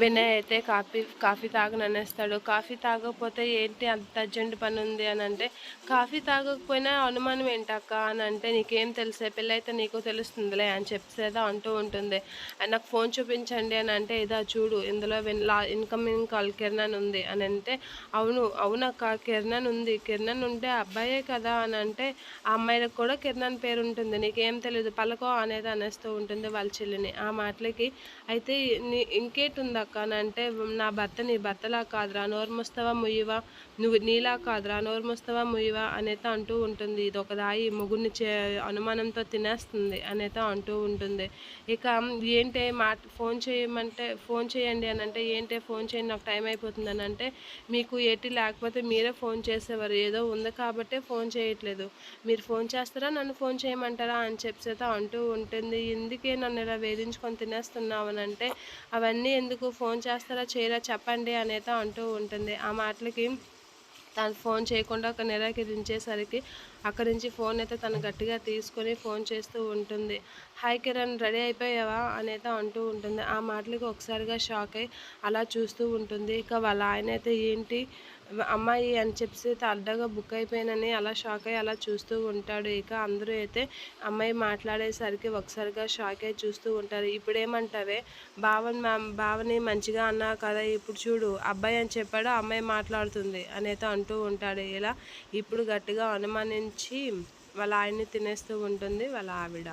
వినయ్ అయితే coffee coffee తాగననేస్తాడు. Coffee తాగకపోతే ఏంటి అంత అర్జెంట్ పని ఉంది అని అంటే కాఫీ తాగకపోయినా అనుమానం ఏంటక్క అని అంటే నీకేం తెలిసే? పెళ్ళైతే నీకు తెలుస్తుందిలే అని చెప్పేదా అంటూ ఉంటుంది. నాకు ఫోన్ చూపించండి అని అంటే ఇదా చూడు ఇందులో విన్ లా ఇన్కమింగ్ కాల్ కిరణ్ ఉంది అని అంటే అవును అవునక్క కిరణన్ ఉంది. కిరణన్ ఉంటే అబ్బాయే కదా అని అంటే ఆ అమ్మాయిలకు కూడా కిరణ్ పేరు ఉంటుంది. నీకేం తెలియదు పలకో అనేది అనేస్తూ ఉంటుంది వాళ్ళ చెల్లిని. ఆ మాటలకి అయితే నీ ఇంకేటి అంటే నా భర్త నీ భర్తలా కాదురా నోర్ముస్తవా ముయ్యవా? నువ్వు నీలా కాదురా నోర్ముస్తవా ముయ్యవా? అనేత అంటూ ఉంటుంది. ఇది ఒక దాయి ముగ్గురిని చే అనుమానంతో తినేస్తుంది అనేత అంటూ ఉంటుంది. ఇక ఏంటి మాట ఫోన్ చేయమంటే ఫోన్ చేయండి అని అంటే ఏంటి ఫోన్ చేయండి నాకు టైం అయిపోతుంది అని అంటే మీకు ఏటి లేకపోతే మీరే ఫోన్ చేసేవారు ఏదో ఉంది కాబట్టే ఫోన్ చేయట్లేదు. మీరు ఫోన్ చేస్తారా నన్ను ఫోన్ చేయమంటారా? అని చెప్పేత అంటూ ఉంటుంది. ఎందుకే నన్ను ఇలా వేధించుకొని తినేస్తున్నావు? అని అంటే అవన్నీ ఎందుకు? ఫోన్ చేస్తారా చేయరా చెప్పండి అనేది అంటూ ఉంటుంది. ఆ మాటలకి తను ఫోన్ చేయకుండా ఒక నిరాకరించేసరికి అక్కడి నుంచి ఫోన్ అయితే తను గట్టిగా తీసుకొని ఫోన్ చేస్తూ ఉంటుంది. హాయ్ కిరణ్ రెడీ అయిపోయావా? అనేది అంటూ ఉంటుంది. ఆ మాటలకి ఒకసారిగా షాక్ అయి అలా చూస్తూ ఉంటుంది. ఇక వాళ్ళ ఆయన అయితే ఏంటి? అమ్మాయి అని చెప్పేసి అడ్డగా బుక్ అయిపోయానని అలా షాక్ అయ్యి అలా చూస్తూ ఉంటాడు. ఇక అందరూ అయితే అమ్మాయి మాట్లాడేసరికి ఒకసారిగా షాక్ అయ్యి చూస్తూ ఉంటారు. ఇప్పుడేమంటావే? భావన్ భావని బావని మంచిగా అన్నా కదా ఇప్పుడు చూడు అబ్బాయి అని చెప్పాడు అమ్మాయి మాట్లాడుతుంది అనేది అంటూ ఉంటాడు. ఇలా ఇప్పుడు గట్టిగా అనుమానించి వాళ్ళ ఆయన్ని తినేస్తూ ఉంటుంది వాళ్ళ ఆవిడ.